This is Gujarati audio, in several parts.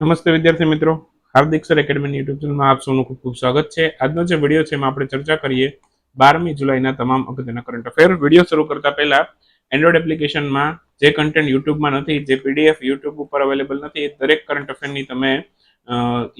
નમસ્તે વિદ્યાર્થી મિત્રો. હાર્દિક સર એકેડમીની યુટ્યુબ ચેનલમાં આપ સૌનું ખૂબ ખૂબ સ્વાગત છે. આજનો જે વીડિયો છે એમાં આપણે ચર્ચા કરીએ બારમી જુલાઈના તમામ અગત્યના કરંટ અફેર. વીડિયો શરૂ કરતા પહેલા એન્ડ્રોઈડ એપ્લિકેશનમાં જે કન્ટેન્ટ યુટ્યુબમાં નથી, જે પીડીએફ યુટ્યુબ ઉપર અવેલેબલ નથી એ દરેક કરંટ અફેરની તમે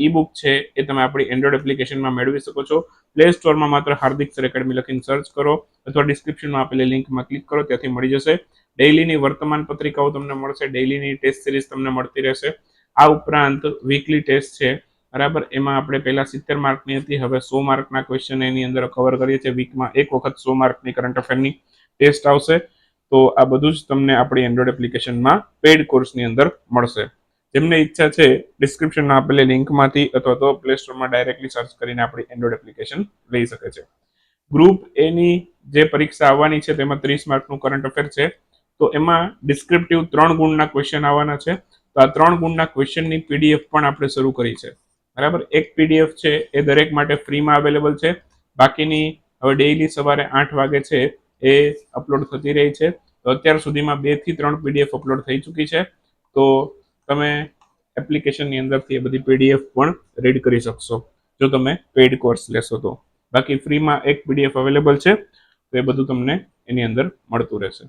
ઈ બુક છે એ તમે આપણી એન્ડ્રોઈડ એપ્લિકેશનમાં મેળવી શકો છો. પ્લે સ્ટોરમાં માત્ર હાર્દિક સર એકેડમી લખીને સર્ચ કરો અથવા ડિસ્ક્રિપ્શનમાં આપેલી લિંકમાં ક્લિક કરો, ત્યાંથી મળી જશે. ડેઇલીની વર્તમાન પત્રિકાઓ તમને મળશે. ડેઇલીની ટેસ્ટ સિરીઝ તમને મળતી રહેશે. આ ઉપરાંત વીકલી ટેસ્ટ છે. બરાબર? એમાં આપણે પહેલા સિત્તેર માર્કની હતી, હવે સો માર્કના ક્વેશ્ચન એની અંદર કવર કરીએ છીએ. વીકમાં એક વખત સો માર્કની કરંટ અફેરની ટેસ્ટ આવશે. તો આ બધું જ તમને આપણી એન્ડ્રોઈડ એપ્લિકેશનમાં પેડ કોર્સની અંદર મળશે. જેમને ઈચ્છા છે ડિસ્ક્રિપ્શનમાં આપેલી લિંકમાંથી અથવા તો પ્લે સ્ટોરમાં ડાયરેક્ટલી સર્ચ કરીને આપણી એન્ડ્રોઈડ એપ્લિકેશન લઈ શકે છે. ગ્રુપ એની જે પરીક્ષા આવવાની છે, તેમાં ત્રીસ માર્કનું કરંટ અફેર છે. તો એમાં ડિસ્ક્રિપ્ટિવ ત્રણ ગુણના ક્વેશ્ચન આવવાના છે. તો આ ત્રણ ગુણના ક્વેશ્ચનની પીડીએફ પણ આપણે શરૂ કરી છે. બરાબર? એક પીડીએફ છે, એ દરેક માટે ફ્રીમાં અવેલેબલ છે. બાકીની હવે ડેઈલી સવારે આઠ વાગે છે, એ અપલોડ થતી રહી છે. તો અત્યાર સુધીમાં બેથી ત્રણ પીડીએફ અપલોડ થઈ ચૂકી છે. તો તમે એપ્લિકેશનની અંદરથી એ બધી પીડીએફ પણ રીડ કરી શકશો, જો તમે પેઇડ કોર્સ લેશો તો. બાકી ફ્રીમાં એક પીડીએફ અવેલેબલ છે, તો એ બધું તમને એની અંદર મળતું રહેશે.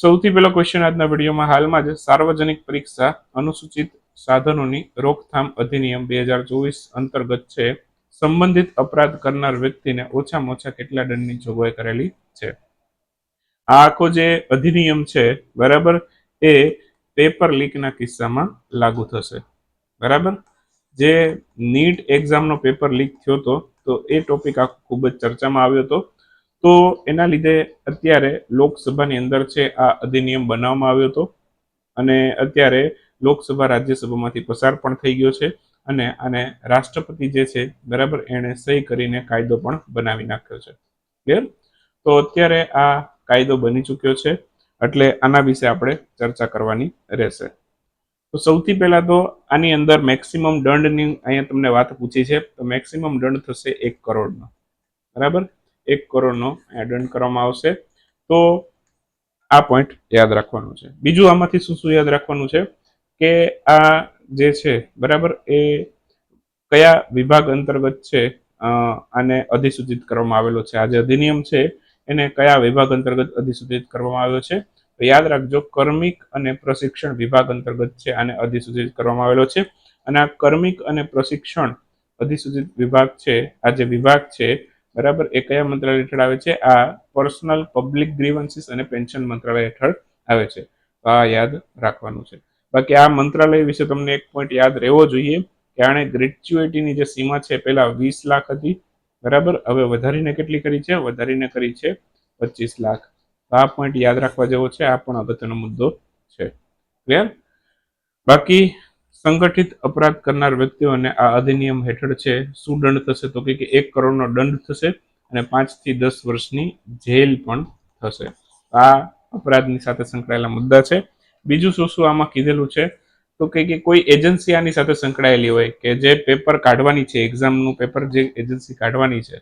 સૌથી પહેલો ક્વેશ્ચન આજના વિડીયોમાં હાલમાં જ સાર્વજનિક પરીક્ષા અનુસૂચિત સાધનોની રોકથામ અધિનિયમ બે હજાર ચોવીસ અંતર્ગત છે. સંબંધિત અપરાધ કરનાર વ્યક્તિને ઓછામાં ઓછા કેટલા દંડની જોગવાઈ કરેલી છે? આ આખો જે અધિનિયમ છે, બરાબર, એ પેપર લીકના કિસ્સામાં લાગુ થશે. બરાબર? જે નીટ એક્ઝામનો પેપર લીક થયો હતો તો એ ટોપિક આખો ખૂબ જ ચર્ચામાં આવ્યો હતો. તો એના લીધે અત્યારે લોકસભાની અંદર છે આ અધિનિયમ બનાવવામાં આવ્યો હતો. અને અત્યારે લોકસભા રાજ્યસભામાંથી પસાર પણ થઈ ગયો છે અને આને રાષ્ટ્રપતિ જે છે બરાબર એણે સહી કરીને કાયદો પણ બનાવી નાખ્યો છે. ક્લિયર તો અત્યારે આ કાયદો બની ચૂક્યો છે એટલે આના વિશે આપણે ચર્ચા કરવાની રહેશે. તો સૌથી પહેલા તો આની અંદર મેક્સિમમ દંડની અહીંયા તમને વાત પૂછી છે. તો મેક્સિમમ દંડ થશે એક કરોડનો. બરાબર? એક કરોડનો દંડ કરવામાં આવશે. તો આ પોઈન્ટ યાદ રાખવાનું છે. બીજું આમાંથી શું શું યાદ રાખવાનું છે કે આ જે છે, બરાબર, એ કયા વિભાગ અંતર્ગત છે આને અધિસૂચિત કરવામાં આવેલો છે? આ જે અધિનિયમ છે, એને કયા વિભાગ અંતર્ગત અધિસૂચિત કરવામાં આવ્યો છે? તો યાદ રાખજો, કર્મિક અને પ્રશિક્ષણ વિભાગ અંતર્ગત છે, આને અધિસૂચિત કરવામાં આવેલો છે. અને આ કર્મિક અને પ્રશિક્ષણ અધિસૂચિત વિભાગ છે, આ જે વિભાગ છે બરાબર? એ કયા મંત્રાલય હેઠળ આવે છે? આ પર્સનલ પબ્લિક ગ્રીવન્સીસ અને પેન્શન મંત્રાલય હેઠળ આવે છે. આ યાદ રાખવાનું છે. બાકી આ મંત્રાલય વિશે તમને એક પોઈન્ટ યાદ રહેવો જોઈએ કે આણે ગ્રેચ્યુએટીની જે સીમા છે પહેલા વીસ લાખ હતી, બરાબર? હવે વધારીને કેટલી કરી છે? વધારીને કરી છે પચીસ લાખ. આ પોઈન્ટ યાદ રાખવા જેવો છે. આ પણ અગત્યનો મુદ્દો છે. ક્લિયર બાકી સંગઠિત અપરાધ કરનાર વ્યક્તિઓને આ અધિનિયમ હેઠળ છે. શું દંડ થશે તો કે એક કરોડનો દંડ થશે અને પાંચથી દસ વર્ષની જેલ પણ થશે. આ અપરાધની સાથે સંકળાયેલા મુદ્દા છે. બીજું શું શું આમાં કીધેલું છે? તો કે કોઈ એજન્સી આની સાથે સંકળાયેલી હોય કે જે પેપર કાઢવાની છે, એક્ઝામનું પેપર જે એજન્સી કાઢવાની છે.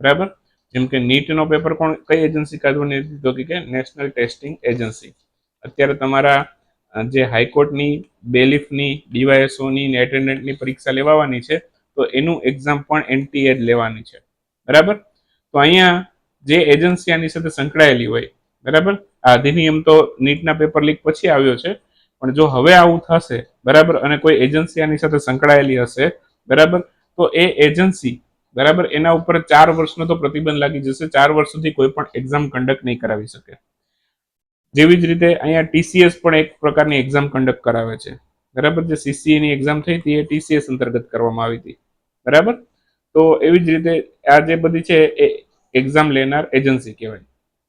બરાબર? જેમ કે નીટનો પેપર કોણ, કઈ એજન્સી કાઢવાની હતી? તો કે નેશનલ ટેસ્ટિંગ એજન્સી. અત્યારે તમારા જે હાઈકોર્ટની બેલીફની, ડીવાયએસઓની ને એટેન્ડન્ટની પરીક્ષા લેવાની છે, તો એનું એક્ઝામ પણ એનટીએ જ લેવાની છે. બરાબર? તો અહીંયા જે એજન્સી આની સાથે સંકળાયેલી હોય, બરાબર? આ અધિનિયમ તો નીટના પેપર લીક પછી આવ્યો છે, પણ જો હવે આવું થશે, બરાબર? અને કોઈ એજન્સી આની સાથે સંકળાયેલી હશે, બરાબર? તો એ એજન્સી, બરાબર? એના ઉપર ચાર વર્ષનો તો પ્રતિબંધ લાગી જશે, ચાર વર્ષ સુધી કોઈ પણ એક્ઝામ કન્ડક્ટ નહીં કરાવી શકે. જેવી જ રીતે અહીંયા ટીસીએસ પણ એક પ્રકારની એક્ઝામ કન્ડક્ટ કરાવે છે. બરાબર? જે સીસીએની એક્ઝામ થઈ હતી, એ ટીસીએસ અંતર્ગત કરવામાં આવી હતી. બરાબર? તો એવી જ રીતે આ જે બધી છે એ એક્ઝામ લેનાર એજન્સી કહેવાય.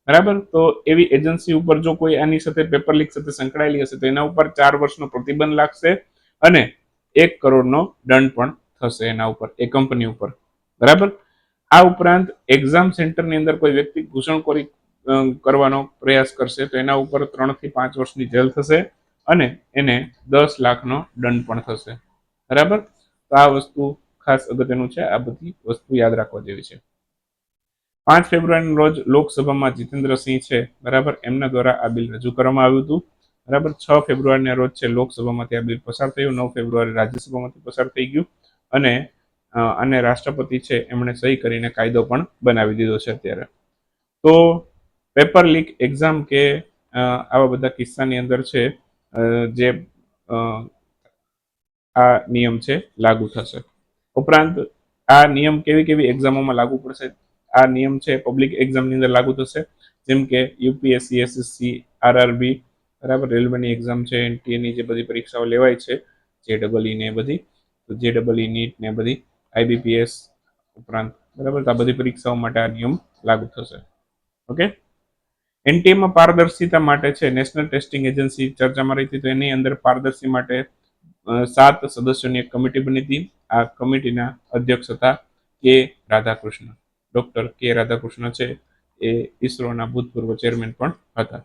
બરાબર? તો એવી એજન્સી ઉપર જો કોઈ આની સાથે પેપર લીક સાથે સંકળાયેલી હશે, તો એના ઉપર ચાર વર્ષનો પ્રતિબંધ લાગશે અને એક કરોડનો દંડ પણ થશે એના ઉપર, એ કંપની ઉપર. બરાબર? આ ઉપરાંત એક્ઝામ સેન્ટરની અંદર કોઈ વ્યક્તિ ઘૂસણખોરી કરવાનો પ્રયાસ કરશે, તો એના ઉપર ત્રણથી પાંચ વર્ષની જેલ થશે અને એને દસ લાખનો દંડ પણ થશે. બરાબર? તો આ વસ્તુ ખાસ અગત્યનું છે, આ બધી વસ્તુ યાદ રાખવા જેવી છે. પાંચ ફેબ્રુઆરીના રોજ લોકસભામાં જીતેન્દ્રસિંહ છે, બરાબર? એમના દ્વારા આ બિલ રજૂ કરવામાં આવ્યું હતું. બરાબર? છ ફેબ્રુઆરીના રોજ છે, લોકસભામાંથી આ બિલ પસાર થયું, નવ ફેબ્રુઆરી રાજ્યસભામાંથી પસાર થઈ ગયું અને અને રાષ્ટ્રપતિ છે, એમણે સહી કરીને કાયદો પણ બનાવી દીધો છે અત્યારે. તો પેપર લીક એક્ઝામ કે આવા બધા કિસ્સાની અંદર છે જે આ નિયમ છે, લાગુ થશે. ઉપરાંત આ નિયમ કેવી કેવી એક્ઝામોમાં લાગુ પડશે? આ નિયમ છે પબ્લિક એક્ઝામની અંદર લાગુ થશે. જેમ કે યુપીએસસી એસએસસી આરઆરબી બરાબર? રેલવેની એક્ઝામ છે, એનટીએની જે બધી પરીક્ષાઓ લેવાય છે જે ડબલ ને એ બધી, તો જે ડબલ નીટ ને બધી આઈબીપીએસ ઉપરાંત, બરાબર? આ બધી પરીક્ષાઓ માટે આ નિયમ લાગુ થશે. ઓકે? એનટીએમાં પારદર્શિતા માટે છે, નેશનલ ટેસ્ટિંગ એજન્સી ચર્ચામાં રહી હતી, તો એની અંદર પારદર્શી માટે સાત સદસ્યોની એક કમિટી બની હતી. આ કમિટીના અધ્યક્ષ હતા કે રાધાકૃષ્ણ. ડોક્ટર કે રાધાકૃષ્ણ છે, એ ઈસરોના ભૂતપૂર્વ ચેરમેન પણ હતા.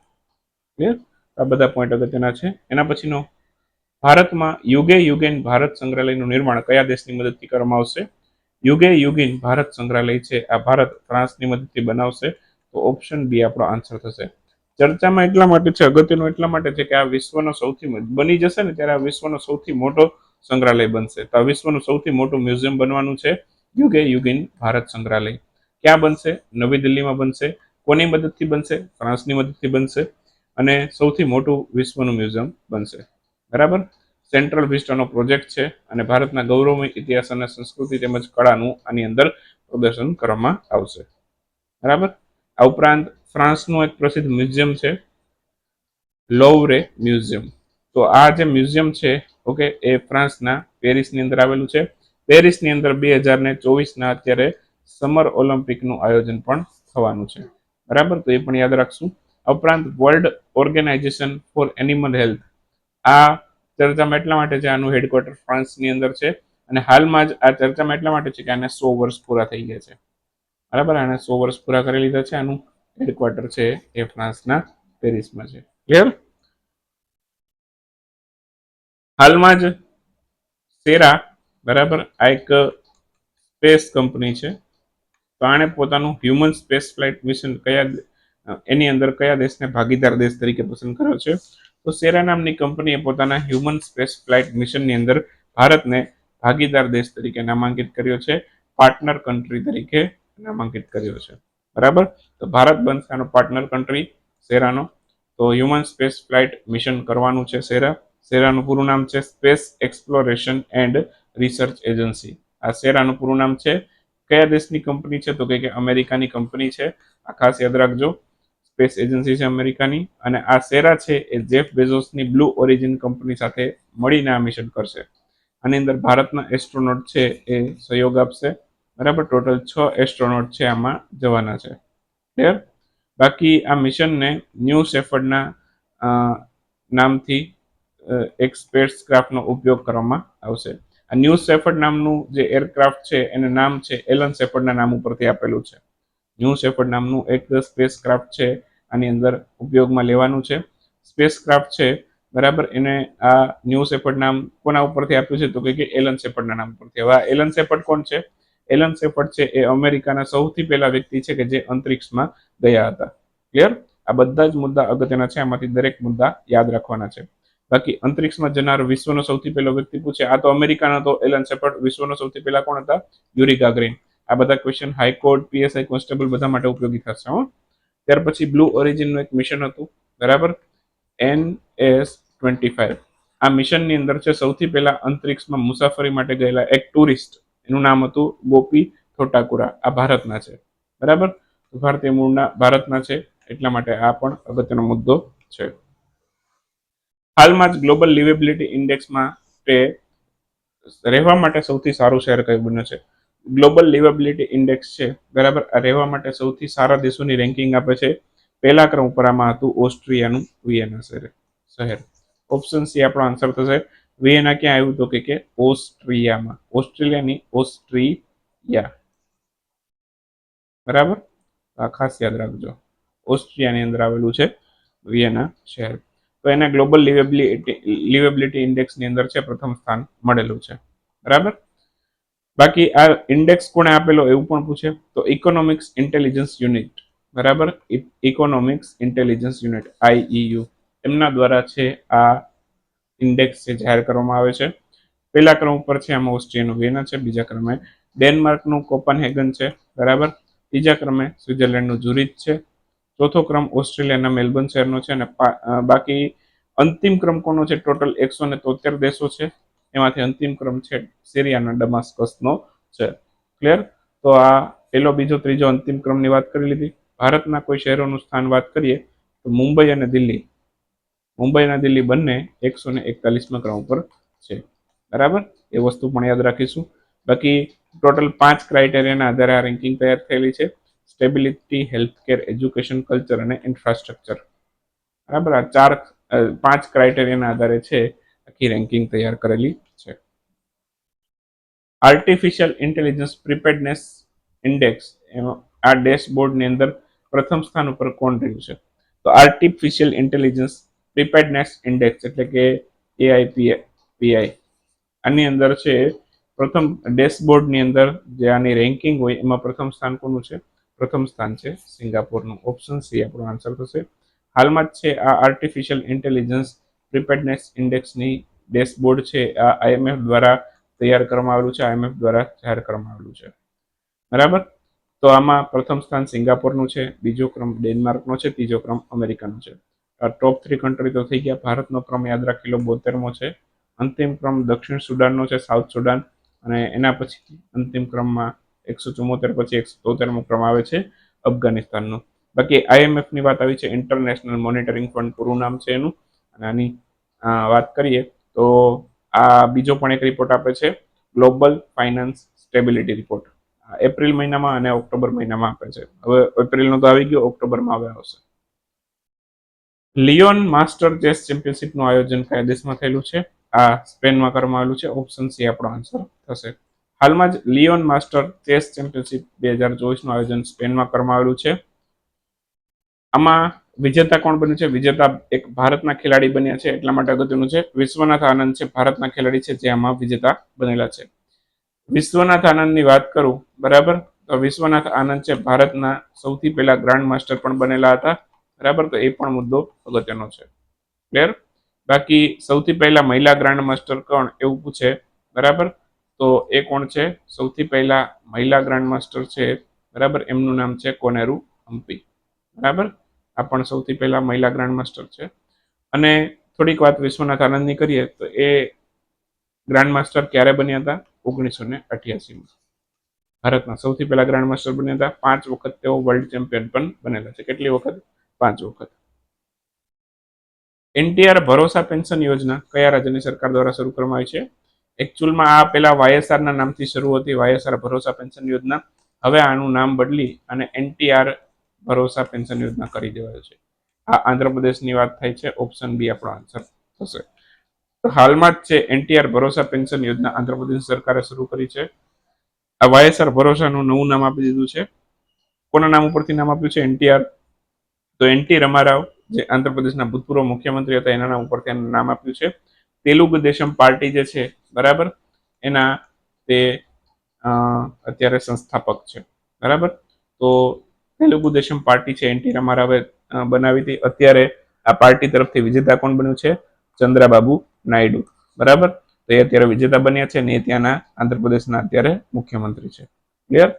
આ બધા પોઈન્ટ અગત્યના છે. એના પછીનો, ભારતમાં યુગે યુગેન ભારત સંગ્રહાલયનું નિર્માણ કયા દેશની મદદથી કરવામાં આવશે? યુગે યુગીન ભારત સંગ્રહાલય છે, આ ભારત ફ્રાન્સની મદદથી બનાવશે. તો ઓપ્શન બી આપણો આન્સર થશે. ચર્ચામાં એટલા માટે છે, અગત્યનું એટલા માટે છે કે આ વિશ્વનો સૌથી બની જશે ને ત્યારે આ વિશ્વનો સૌથી મોટો સંગ્રહાલય બનશે. તો આ વિશ્વનું સૌથી મોટું મ્યુઝિયમ બનવાનું છે યુગે યુગીન ભારત સંગ્રહાલય. ક્યાં બનશે? નવી દિલ્હીમાં બનશે. કોની મદદથી બનશે? ફ્રાન્સની મદદથી બનશે. અને સૌથી મોટું વિશ્વનું મ્યુઝિયમ બનશે. બરાબર? સેન્ટ્રલ વિસ્ટાનો પ્રોજેક્ટ છે અને ભારતના ગૌરવમય ઇતિહાસ અને સંસ્કૃતિ તેમજ કળાનું આની અંદર પ્રદર્શન કરવામાં આવશે. બરાબર? આ ઉપરાંત ફ્રાન્સનું એક પ્રસિદ્ધ મ્યુઝિયમ છે, લોવરે મ્યુઝિયમ. તો આ જે મ્યુઝિયમ છે, ઓકે, એ ફ્રાન્સના પેરિસની અંદર આવેલું છે. પેરિસની અંદર બે હજાર ને ચોવીસના અત્યારે સમર ઓલિમ્પિકનું આયોજન પણ થવાનું છે. બરાબર? તો એ પણ યાદ રાખશું. ઉપરાંત world organisation for animal health. આ ચર્ચામાં એટલા માટે છે, આનું હેડક્વાર્ટર ફ્રાન્સની અંદર છે. અને હાલમાં જ આ ચર્ચામાં એટલા માટે છે કે આને સો વર્ષ પૂરા થઈ ગયા છે. બરાબર? આને સો વર્ષ પૂરા કરી લીધા છે. આનું હેડક્વાર્ટર છે એ ફ્રાન્સના પેરિસમાં છે. ક્લિયર હાલમાં જ સેરા, બરાબર? આ એક સ્પેસ કંપની છે. તો આણે પોતાનું હ્યુમન સ્પેસ ફ્લાઇટ મિશન કયા એની અંદર કયા દેશને ભાગીદાર દેશ તરીકે પસંદ કર્યો છે? તો સેરા નામની કંપનીએ પોતાના હ્યુમન સ્પેસ ફ્લાઇટ મિશનની અંદર ભારતને ભાગીદાર દેશ તરીકે નામાંકિત કર્યો છે. પાર્ટનર કન્ટ્રી તરીકે નામાંકિત કર્યો છે. બરાબર? તો ભારત બનશે આનો પાર્ટનર કન્ટ્રી સેરાનો. તો હ્યુમન સ્પેસ ફ્લાઇટ મિશન કરવાનું છે સેરા. સેરાનું પૂરું નામ છે space exploration and research agency આ સેરાનું પૂરું નામ છે. કયા દેશની કંપની છે? તો કે અમેરિકાની કંપની છે. આ ખાસ યાદ રાખજો. સ્પેસ એજન્સી છે અમેરિકાની. અને આ સેરા છે એ જેફ બેઝોસની બ્લુ ઓરિજિન કંપની સાથે મળીને આ મિશન કરશે. આની અંદર ભારતના એસ્ટ્રોનોટ છે એ સહયોગ આપશે. બરાબર? ટોટલ છ એસ્ટ્રોનોટ છે આમાં જવાના છે. ક્લિયર બાકી આ મિશનને ન્યૂ સેફર્ડના નામથી એક સ્પેસ ક્રાફ્ટનો ઉપયોગ કરવામાં આવશે. આ ન્યૂ સેફર્ડ નામનું જે એરક્રાફ્ટ છે, એનું નામ છે એલન સેફર્ડના નામ ઉપરથી આપેલું છે. ન્યૂ સેફર્ડ નામનું એક સ્પેસ ક્રાફ્ટ છે, આની અંદર ઉપયોગમાં લેવાનું છે. સ્પેસ ક્રાફ્ટ છે, બરાબર? એને આ ન્યૂ સેફર્ડ નામ કોના ઉપરથી આપ્યું છે? તો કે એલન સેફર્ડના નામ ઉપરથી. હવે આ એલન સેફર્ડ કોણ છે? એલન શેફર્ડ છે એ અમેરિકાના સૌથી પહેલા વ્યક્તિ છે કે જે અંતરિક્ષમાં ગયા હતા. ક્લિયર આ બધા જ મુદ્દા અગત્યના છે, આમાંથી દરેક મુદ્દા યાદ રાખવાના છે. બાકી અંતરિક્ષમાં જનાર વિશ્વનો સૌથી પહેલો વ્યક્તિ પૂછે, આ તો અમેરિકાનો તો? એલન શેફર્ડ, વિશ્વનો સૌથી પહેલા કોણ હતા? યુરી ગાગરીન. આ બધા ક્વેશ્ચન હાઈકોર્ટ પીએસઆઈ કોન્સ્ટેબલ બધા માટે ઉપયોગી થશે, હો. ત્યાર પછી બ્લુ ઓરિજિનનું એક મિશન હતું. બરાબર? એન એસ ટ્વેન્ટી ફાઈવ આ મિશનની અંદર છે, સૌથી પહેલા અંતરિક્ષમાં મુસાફરી માટે ગયેલા એક ટુરિસ્ટ એનું નામ હતું ગોપી થોટાકુરા. આ ભારતના છે. બરાબર? ભારતીય મૂળના ભારતના છે. એટલા માટે આ પણ અગત્યનો મુદ્દો છે. હાલમાં જ ગ્લોબલ લિવેબિલિટી ઇન્ડેક્સમાં તે રહેવા માટે સૌથી સારું શહેર કયું બન્યું છે? ગ્લોબલ લિવેબિલિટી ઇન્ડેક્સ છે. બરાબર? આ રહેવા માટે સૌથી સારા દેશોની રેન્કિંગ આપે છે. પહેલા ક્રમ ઉપર આમાં હતું ઓસ્ટ્રિયાનું શહેર. શહેર. ઓપ્શન સી આપણો આન્સર થશે. વિયેના ક્યાં આવ્યું તો કે કે ઓસ્ટ્રિયામાં. ઓસ્ટ્રેલિયાની ઓસ્ટ્રિયા. બરાબર? આ ખાસ યાદ રાખજો. ઓસ્ટ્રિયાની અંદર આવેલું છે વિયેના શહેર. તો એને ગ્લોબલ લિવેબિલિટી લિવેબિલિટી ઇન્ડેક્સની અંદર છે પ્રથમ સ્થાન મળેલું છે. બરાબર? બાકી આ ઇન્ડેક્સ કોણે આપેલો એવું પણ પૂછે. તો ઇકોનોમિક્સ ઇન્ટેલિજન્સ યુનિટ. બરાબર? ઇકોનોમિક્સ ઇન્ટેલિજન્સ યુનિટ આઈઈયુ એમના દ્વારા છે આ ઇન્ડેક્સ જે જાહેર કરવામાં આવે છે. પહેલા ક્રમ ઉપર છે આમાં ઓસ્ટ્રિયાનું વેના છે, બીજા ક્રમે ડેનમાર્કનું કોપનહેગન છે, બરાબર? ત્રીજા ક્રમે સ્વિટ્ઝરલેન્ડનું ઝુરિચ છે, ચોથો ક્રમ ઓસ્ટ્રેલિયાના મેલબર્ન શહેરનો છે અને બાકી અંતિમ ક્રમ કોનો છે? ટોટલ એકસો ને તોતેર દેશો છે. એમાંથી અંતિમ ક્રમ છે સિરિયાના ડમાસ્કસનો છે. ક્લિયર? તો આ પહેલો, બીજો, ત્રીજો અંતિમ ક્રમની વાત કરી લીધી. ભારતના કોઈ શહેરોનું સ્થાન વાત કરીએ તો મુંબઈ અને દિલ્હી. મુંબઈ અને દિલ્હી બંને એકસો ને એકતાલીસમાં ક્રમ ઉપર છે. બરાબર? એ વસ્તુ પણ યાદ રાખીશું. બાકી ટોટલ પાંચ ક્રાઇટેરિયાના આધારે આ રેન્કિંગ તૈયાર થયેલી છે. સ્ટેબિલિટી, હેલ્થકેર, એજ્યુકેશન, કલ્ચર અને ઇન્ફ્રાસ્ટ્રક્ચર. બરાબર? આ ચાર પાંચ ક્રાઇટેરિયાના આધારે છે આખી રેન્કિંગ તૈયાર કરેલી છે. આર્ટિફિશિયલ ઇન્ટેલિજન્સ પ્રિપેર્ડનેસ ઇન્ડેક્સ આ ડેશબોર્ડની અંદર પ્રથમ સ્થાન ઉપર કોણ રહ્યું છે? તો આર્ટિફિશિયલ ઇન્ટેલિજન્સ પ્રિપેર્ડનેસ ઇન્ડેક્સ એટલે કે એઆઈપીએ પીઆઈ આની અંદર છે, પ્રથમ ડેશબોર્ડની અંદર જે આની રેન્કિંગ હોય, એમાં પ્રથમ સ્થાન કોનું છે? પ્રથમ સ્થાન છે સિંગાપોરનું. ઓપ્શન સી આપણો આન્સર થશે. હાલમાં જ છે આ આર્ટિફિશિયલ ઇન્ટેલિજન્સ પ્રિપેડનેસ ઇન્ડેક્સની ડેશબોર્ડ છે. આ આઈએમએફ દ્વારા તૈયાર કરવામાં આવેલું છે. આઈએમએફ દ્વારા જાહેર કરવામાં આવેલું છે. બરાબર? તો આમાં પ્રથમ સ્થાન સિંગાપોરનું છે, બીજો ક્રમ ડેનમાર્કનો છે, ત્રીજો ક્રમ અમેરિકાનો છે. ટોપ થ્રી કન્ટ્રી તો થઈ ગયા. ભારતનો ક્રમ યાદ રાખી લો, બોતેરમો છે. અંતિમ ક્રમ દક્ષિણ સુડાનનો છે, સાઉથ સુડાન. અને એના પછી અંતિમ ક્રમમાં એકસો ચુમ્મોતેર પછી એકસો તોતેરમો ક્રમ આવે છે, અફઘાનિસ્તાનનો. બાકી આઈએમએફની વાત આવી છે ઇન્ટરનેશનલ મોનિટરિંગ ફંડ પૂરું નામ છે એનું. અને આની વાત કરીએ તો આ બીજો પણ એક રિપોર્ટ આપે છે global finance stability report April મહિનામાં અને ઓક્ટોબર મહિનામાં આપે છે. હવે એપ્રિલનો તો આવી ગયો, ઓક્ટોબરમાં હવે આવશે. લિયોન માસ્ટર ચેસ ચેમ્પિયનશિપનું આયોજન કયા દેશમાં થયેલું છે. આ સ્પેનમાં કરવામાં આવેલું છે. ઓપ્શન સી આપણો આન્સર થશે. હાલમાં જ લિયોન માસ્ટર ચેસ ચેમ્પિયનશિપ બે હજાર ચોવીસનું આયોજન સ્પેનમાં કરવામાં આવેલું છે. આમાં વિજેતા કોણ બન્યું છે? વિજેતા એક ભારતના ખેલાડી બન્યા છે એટલા માટે અગત્યનું છે. વિશ્વનાથ આનંદ છે ભારતના ખેલાડી છે જે આમાં વિજેતા બનેલા છે. વિશ્વનાથ આનંદની વાત કરું, બરાબર? તો વિશ્વનાથ આનંદ છે ભારતના સૌથી પહેલા ગ્રાન્ડ માસ્ટર પણ બનેલા હતા. બરાબર? તો એ પણ મુદ્દો અગત્યનો છે. ક્લિયર બાકી સૌથી પહેલા મહિલા ગ્રાન્ડ માસ્ટર કોણ એવું પૂછે, બરાબર? તો એ કોણ છે? સૌથી પહેલા મહિલા ગ્રાન્ડ માસ્ટર છે, બરાબર? એમનું નામ છે કોનેરુ હમ્પી બરાબર? આ પણ સૌથી પહેલા મહિલા ગ્રાન્ડ માસ્ટર છે. અને થોડીક વાત વિશ્વનાથ આનંદની કરીએ, તો એ ગ્રાન્ડ માસ્ટર ક્યારે બન્યા હતા? ઓગણીસો ને અઠ્યાસીમાં. ભારતના સૌથી પહેલા ગ્રાન્ડ માસ્ટર બન્યા હતા. પાંચ વખત તેઓ વર્લ્ડ ચેમ્પિયન પણ બનેલા છે. કેટલી વખત? પાંચ વખત. એનટીઆર ભરોસા પેન્શન યોજના કયા રાજ્યની સરકાર દ્વારા શરૂ કરવામાં આવી છે? એકચ્યુઅલમાં આ પેલા વાયએસઆર ના નામથી શરૂ હતી વાયએસઆર ભરોસા પેન્શન યોજના. હવે આનું નામ બદલી અને એનટીઆર ભરોસા પેન્શન યોજના કરી દેવાય છે. આ આંધ્રપ્રદેશની વાત થાય છે. ઓપ્શન બી આપણો આન્સર થશે. તો હાલમાં જ છે એનટીઆર ભરોસા પેન્શન યોજના આંધ્રપ્રદેશ સરકારે શરૂ કરી છે. આ વાયએસઆર ભરોસાનું નવું નામ આપી દીધું છે. કોના નામ ઉપરથી નામ આપ્યું છે? એનટીઆર તો એનટી રમારાવ, જે આંધ્રપ્રદેશના ભૂતપૂર્વ મુખ્યમંત્રી હતા, એના નામ ઉપરથી નામ આપ્યું છે. તેલુગુ દેશમ પાર્ટી જે છે, બરાબર? એના તે અત્યારે સંસ્થાપક છે. બરાબર? તો તેલુગુ દેશમ પાર્ટી છે એનટી રમારાવે બનાવી હતી. અત્યારે આ પાર્ટી તરફથી વિજેતા કોણ બન્યું છે? ચંદ્રાબાબુ નાયડુ. બરાબર? તો એ અત્યારે વિજેતા બન્યા છે ને એ ત્યાંના આંધ્રપ્રદેશના અત્યારે મુખ્યમંત્રી છે. ક્લિયર?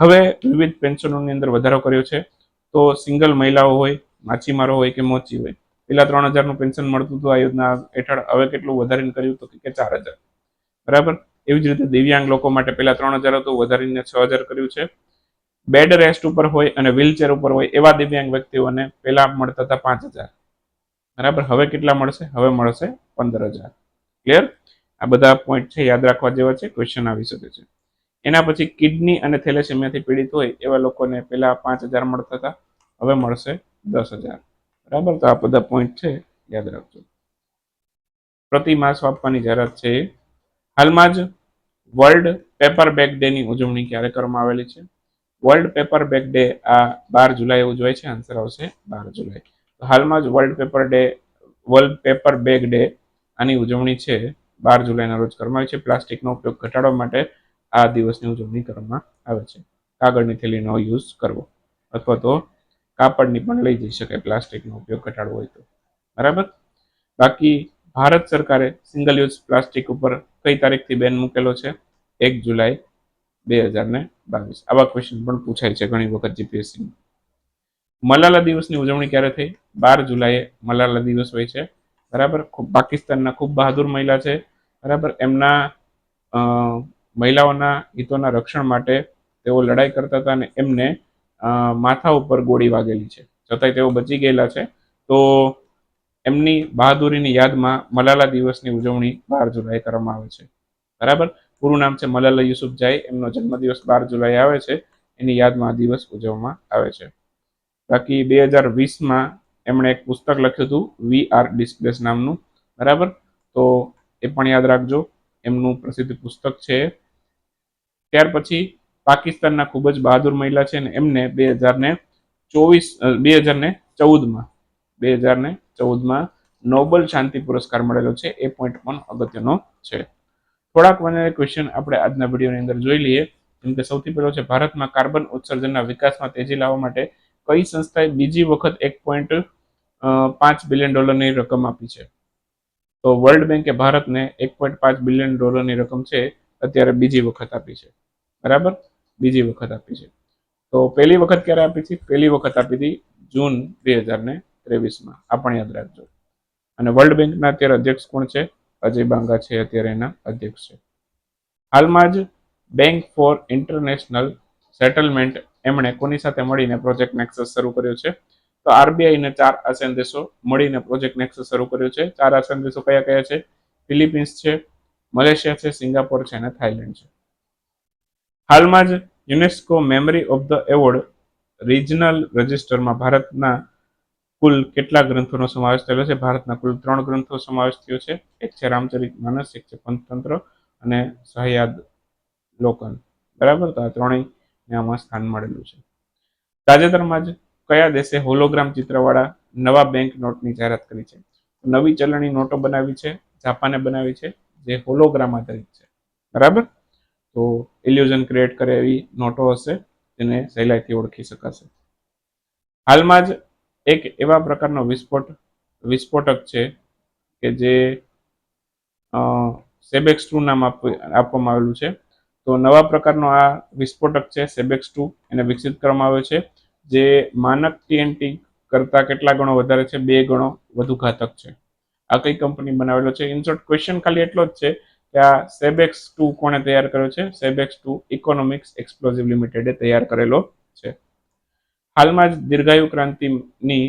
હવે વિવિધ પેન્શનોની અંદર વધારો કર્યો છે. તો સિંગલ મહિલાઓ હોય, માછીમારો હોય કે મોચી હોય, પેલા ત્રણ હજારનું પેન્શન મળતું હતું આ યોજના હેઠળ, હવે કેટલું વધારીને કર્યું તો કે ચાર હજાર. બરાબર? એવી જ રીતે દિવ્યાંગ લોકો માટે પેલા ત્રણ હજાર હતું, વધારીને છ હજાર કર્યું છે. બેડ રેસ્ટ ઉપર હોય અને વ્હીલચેર ઉપર હોય, એવા દિવ્યાંગ વ્યક્તિઓને પેલા મળતા હતા પાંચ હજાર. બરાબર? હવે કેટલા મળશે? હવે મળશે પંદર હજાર. ક્લિયર? આ બધા પોઈન્ટ છે, યાદ રાખવા જેવા છે ક્વેશ્ચન આવી શકે છે. એના પછી કિડની અને થેલેસેમિયાથી પીડિત હોય એવા લોકોને પહેલા પાંચ હજાર મળતા હતા, હવે મળશે દસ હજાર. બરાબર? તો આ બધા પોઈન્ટ છે, યાદ રાખજો. પ્રતિ માસ આપવાની જાહેરાત છે હાલમાં જ વર્લ્ડ પેપર બેગ ડે ની ઉજવણી ક્યારે કરવામાં આવેલી છે? વર્લ્ડ પેપર બેગ ડે આ બાર જુલાઈ ઉજવાય છે? આન્સર આવશે બાર જુલાઈ તો હાલમાં જ world paper day, world paper bag day આની ઉજવણી છે, બાર જુલાઈના રોજ કરવામાં આવી છે. પ્લાસ્ટિકનો ઉપયોગ ઘટાડવા માટે આ દિવસની ઉજવણી કરવામાં આવે છે. કાગળની થેલીનો યુઝ કરવો અથવા તો કાપડની પણ લઈ જઈ શકાય પ્લાસ્ટિકનો ઉપયોગ ઘટાડવો હોય તો. બરાબર? બાકી ભારત સરકારે સિંગલ યુઝ પ્લાસ્ટિક ઉપર કઈ તારીખથી બેન મૂકેલો છે? એક જુલાઈ બે હજાર ને બાવીસ. આવા ક્વેશ્ચન પણ પૂછાય છે ઘણી વખત જીપીએસસી મલાલા દિવસની ઉજવણી ક્યારે થઈ? બાર જુલાઈએ મલાલા દિવસ હોય છે. બરાબર? ખૂબ પાકિસ્તાનના ખૂબ બહાદુર મહિલા છે. બરાબર? એમના મહિલાઓના હિતોના રક્ષણ માટે તેઓ લડાઈ કરતા હતા અને એમને માથા ઉપર ગોળી વાગેલી છે. છતાંય તેઓ બચી ગયેલા છે. તો એમની બહાદુરીની યાદમાં મલાલા દિવસની ઉજવણી બાર જુલાઈ કરવામાં આવે છે. બરાબર? પૂરું નામ છે મલાલા યુસુફ યુસુફજાઈ એમનો જન્મદિવસ બાર જુલાઈ આવે છે. એની યાદમાં આ દિવસ ઉજવવામાં આવે છે. બાકી બે હજાર વીસમાં એમણે એક પુસ્તક લખ્યું હતું, વી આર ડિસ્પ્લેસ નામનું. બરાબર? તો એ પણ યાદ રાખજો. એમનું પ્રસિદ્ધ પુસ્તક છે ત્યાર પછી પાકિસ્તાનના ખૂબ જ બહાદુર મહિલા છે અને એમને બે હજાર ને ચોવીસ બે હજાર ને ચૌદમાં, બે હજાર ને ચૌદમાં નોબલ શાંતિ પુરસ્કાર મળેલો છે. એ પોઈન્ટ પણ અગત્યનો છે. થોડાક મને ક્વેશ્ચન આપણે આજના વિડીયોની અંદર જોઈ લઈએ. જેમ કે સૌથી પહેલો છે, ભારતમાં કાર્બન ઉત્સર્જનના વિકાસમાં તેજી લાવવા માટે કઈ સંસ્થાએ બીજી વખત એક પોઈન્ટ પાંચ બિલિયન ડોલરની રકમ આપી છે? તો વર્લ્ડ બેન્કે ભારતને એક પોઈન્ટ પાંચ બિલિયન ડોલરની રકમ છે. અત્યારે બીજી વખત આપી છે. બરાબર? બીજી વખત આપી છે. તો પહેલી વખત ક્યારે આપી હતી? પહેલી વખત આપી હતી જૂન બે હજાર ને ત્રેવીસમાં. આ પણ યાદ રાખજો. અને વર્લ્ડ બેંકના અત્યારે અધ્યક્ષ કોણ છે? અજય બાંગા છે અત્યારે એના અધ્યક્ષ છે. હાલમાં જ બેંક ફોર ઇન્ટરનેશનલ સેટલમેન્ટ એમણે કોની સાથે મળીને પ્રોજેક્ટ નેક્સસ શરૂ કર્યો છે? તો આરબીઆઈને ચાર આસિયાન દેશો મળીને પ્રોજેક્ટ નેક્સસ શરૂ કર્યો છે. ચાર આસિયાન દેશો કયા કયા છે? ફિલિપિન્સ છે મલેશિયા છે, સિંગાપોર છે અને થાઇલેન્ડ છે. હાલમાં જ UNESCO memory of the award regional રજિસ્ટરમાં ભારતના કુલ કેટલા ગ્રંથોનો સમાવેશ થયેલો છે? ભારતના કુલ ત્રણ ગ્રંથો સમાવેશ થયો છે. એક છે રામચરિત માનસ, એક છે પંચતંત્ર અને સહયાદ લોકન. બરાબર? તો આ ત્રણેય આમાં સ્થાન મળેલું છે. તાજેતરમાં જ કયા દેશે હોલોગ્રામ ચિત્રવાળા નવા બેંક નોટની જાહેરાત કરી છે? નવી ચલણી નોટો બનાવી છે, જાપાને બનાવી છે જે હોલોગ્રામ આધારિત છે. બરાબર? તો ઇલ્યુઝન ક્રિએટ કરે એવી નોટો હશે, તેને સહેલાઈથી ઓળખી શકાશે. હાલમાં જ એક એવા પ્રકારનો વિસ્ફોટ, વિસ્ફોટક છે કે જે સેબેક્સ ટુ નામ આપવામાં આવેલું છે. તો નવા પ્રકારનો આ વિસ્ફોટક છે, સેબેક્સ ટુ, એને વિકસિત કરવામાં આવ્યો છે, જે માનક ટીએનટી કરતાં કેટલા ગણો વધારે છે? બે ગણો વધુ ઘાતક છે. આ કઈ કંપની બનાવેલો છે? ઇન શોર્ટ ક્વેશ્ચન ખાલી એટલો જ છે કે આ સેબેક્સ ટુ કોણે તૈયાર કર્યો છે? સેબેક્સ ટુ ઇકોનોમિક્સ એક્સપ્લોઝિવ લિમિટેડે તૈયાર કરેલો છે. હાલમાં જ દીર્ઘાયુ ક્રાંતિની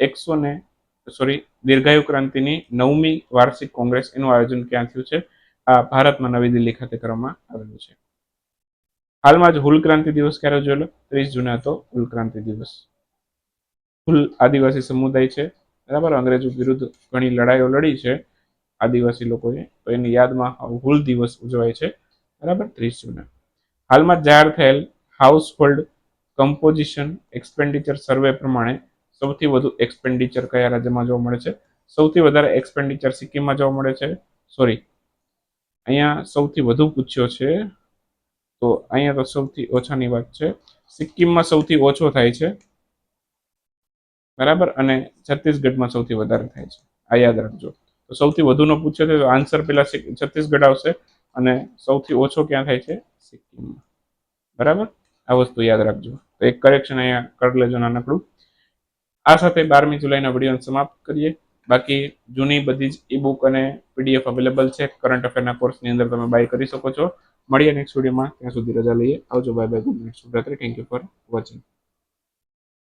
એકસો ને સોરી દીર્ઘાયુ ક્રાંતિની નવમી વાર્ષિક કોંગ્રેસ એનું આયોજન ક્યાં થયું છે? આ ભારતમાં નવી દિલ્હી ખાતે કરવામાં આવેલું છે. હાલમાં જ હુલ ક્રાંતિ દિવસ ક્યારે ઉજવેલો? ત્રીસ જૂને હતો હુલ ક્રાંતિ દિવસ. હુલ આદિવાસી સમુદાય છે. બરાબર? અંગ્રેજો વિરુદ્ધ ઘણી લડાઈઓ લડી છે આદિવાસી લોકોએ. તો એની યાદમાં હુલ દિવસ ઉજવાય છે. બરાબર? ત્રીસ જૂને. હાલમાં જાહેર થયેલ household composition expenditure survey પ્રમાણે સૌથી વધુ એક્સપેન્ડિચર કયા રાજ્યમાં જોવા મળે છે? સૌથી વધારે એક્સપેન્ડિચર સિક્કિમમાં જોવા મળે છે. સોરી અહીંયા સૌથી વધુ પૂછ્યો છે. તો અહીંયા તો સૌથી ઓછાની વાત છે. સિક્કિમમાં સૌથી ઓછો થાય છે. બરાબર? અને છત્તીસગઢમાં સૌથી વધારે થાય છે. આ યાદ રાખજો. તો સૌથી વધુનો પૂછ્યો તો આન્સર પેલા છત્તીસગઢ આવશે અને સૌથી ઓછો ક્યાં થાય છે? સિક્કિમમાં બરાબર? આ વસ્તુ યાદ રાખજો. તો એક કરેક્શન અહીંયા કરી લેજો નાનકડું. આ સાથે બારમી જુલાઈના વીડિયો સમાપ્ત કરીએ. બાકી જૂની બધી જ ઈ બુક અને પીડીએફ અવેલેબલ છે. કરંટ અફેરના કોર્સની અંદર તમે બાય કરી શકો છો. મળીએ નેક્સ્ટ વિડીયોમાં. ત્યાં સુધી રજા લઈએ. આવજો. Bye bye good night શુભરાત્રી. Thank you for watching